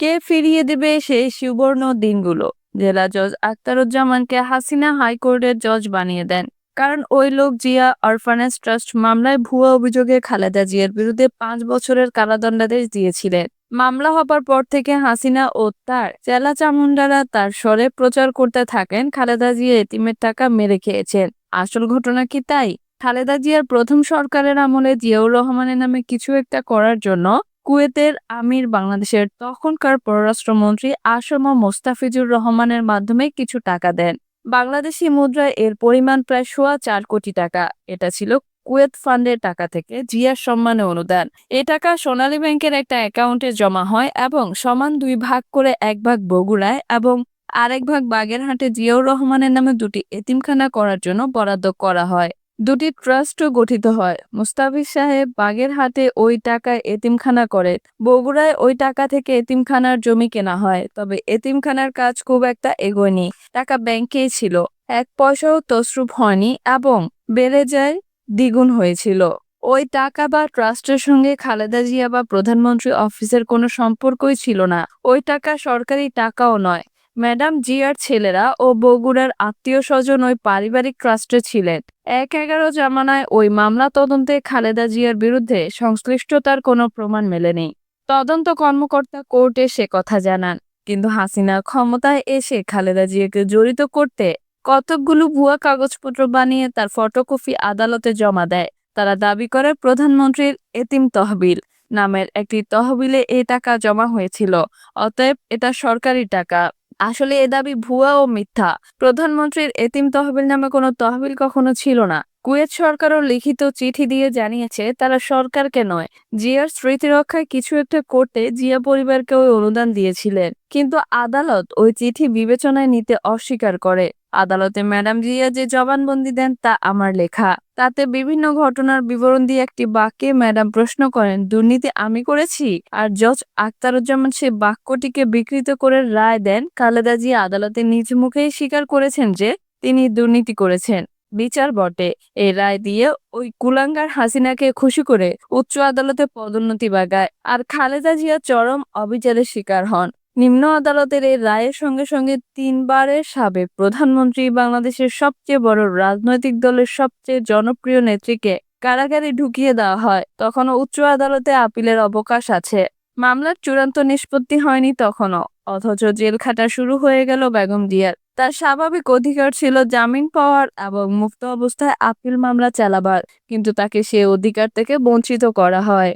কে ফিরিয়ে দেবে সেই সুবর্ণ দিনগুলো? জেলা জজ আখতারুজ্জামানকে হাসিনা হাইকোর্টের জজ বানিয়ে দেন। কারণ ওই লোক জিয়া অরফানেজ ট্রাস্ট মামলায় ভুয়া অভিযোগে খালেদা জিয়ার বিরুদ্ধে পাঁচ বছরের কারাদণ্ডাদেশ দিয়েছিলেন। মামলা হবার পর থেকে হাসিনা ও তার চেলা চামুন্ডারা তার স্বরে প্রচার করতে থাকেন খালেদা জিয়া এতিমের টাকা মেরে খেয়েছেন। আসল ঘটনা কি তাই? খালেদা জিয়ার প্রথম সরকারের আমলে জিয়াউর রহমানের নামে কিছু একটা করার জন্য কুয়েতের আমির বাংলাদেশের তখনকার পররাষ্ট্রমন্ত্রী আসম মোস্তাফিজুর রহমানের মাধ্যমে কিছু টাকা দেন। বাংলাদেশি মুদ্রায় এর পরিমাণ প্রায় সোয়া চার কোটি টাকা। এটা ছিল কুয়েত ফান্ডের টাকা থেকে জিয়ার সম্মানে অনুদান। এ টাকা সোনালী ব্যাংকের একটা অ্যাকাউন্টে জমা হয় এবং সমান দুই ভাগ করে এক ভাগ বগুড়ায় এবং আরেক ভাগ বাগেরহাটে জিয়াউর রহমানের নামে দুটি এতিমখানা করার জন্য বরাদ্দ করা হয়। দুটি ট্রাস্টও গঠিত হয়। মুস্তাফিজ সাহেব বাগের বাগেরহাটে ওই টাকায় এতিমখানা করে। বগুড়ায় ওই টাকা থেকে এতিমখানার জমি কেনা হয়। তবে এতিমখানার কাজ খুব একটা এগোয়নি টাকা ব্যাংকেই ছিল। এক পয়সাও তসরুপ হয়নি এবং বেড়ে যায়, দ্বিগুণ হয়েছিল। ওই টাকা বা ট্রাস্টের সঙ্গে খালেদা জিয়া বা প্রধানমন্ত্রী অফিসের কোনো সম্পর্কই ছিল না। ওই টাকা সরকারি টাকাও নয়। ম্যাডাম জিয়ার ছেলেরা ও বগুড়ার আত্মীয় স্বজন ওই পারিবারিক ট্রাস্টে ছিলেন। এক এগারো জামানায় ওই মামলা তদন্তে খালেদা জিয়ার বিরুদ্ধে সংশ্লিষ্টতার কোনো প্রমাণ মেলেনি। তদন্ত কর্মকর্তা কোর্টে সে কথা জানান। কিন্তু হাসিনা ক্ষমতায় এসে খালেদা জিয়াকে জড়িত করতে কতকগুলো ভুয়া কাগজপত্র বানিয়ে তার ফটোকপি আদালতে জমা দেয়। তারা দাবি করে প্রধানমন্ত্রীর এতিম তহবিল নামের একটি তহবিলে এই টাকা জমা হয়েছিল, অতএব এটা সরকারি টাকা। আসলে এ দাবি ভুয়া ও মিথ্যা। প্রধানমন্ত্রীর এতিম তহবিল নামে কোনো তহবিল কখনো ছিল না। কুয়েত সরকারও লিখিত চিঠি দিয়ে জানিয়েছে, তারা সরকারকে নয়, জিয়ার স্মৃতিরক্ষায় কিছু একটা করতে জিয়া পরিবারকে ওই অনুদান দিয়েছিলেন। কিন্তু আদালত ওই চিঠি বিবেচনায় নিতে অস্বীকার করে। আদালতে ম্যাডাম জিয়া যে জবানবন্দি দেন তা আমার লেখা। তাতে বিভিন্ন ঘটনার বিবরণ দিয়ে একটি বাক্যে ম্যাডাম প্রশ্ন করেন, দুর্নীতি আমি করেছি? আর জজ আখতারুজ্জামান সে বাক্যটিকে বিকৃত করে রায় দেন, খালেদা জিয়া আদালতে নিজ মুখেই স্বীকার করেছেন যে তিনি দুর্নীতি করেছেন। বিচার বটে। এই রায় দিয়ে ওই কুলাঙ্গার হাসিনাকে খুশি করে উচ্চ আদালতে পদোন্নতি বাগায়। আর খালেদা জিয়া চরম অবিচারের শিকার হন। নিম্ন আদালতের এই রায়ের সঙ্গে সঙ্গে তিনবারের সাবেক প্রধানমন্ত্রী বাংলাদেশের সবচেয়ে বড় রাজনৈতিক দলের সবচেয়ে জনপ্রিয় নেত্রীকে কারাগারে ঢুকিয়ে দেওয়া হয়। তখনও উচ্চ আদালতে আপিলের অবকাশ আছে। মামলার চূড়ান্ত নিষ্পত্তি হয়নি তখনও, অথচ জেল খাটা শুরু হয়ে গেল বেগম জিয়ার। তার স্বাভাবিক অধিকার ছিল জামিন পাওয়ার এবং মুক্ত অবস্থায় আপিল মামলা চালাবার, কিন্তু তাকে সে অধিকার থেকে বঞ্চিত করা হয়।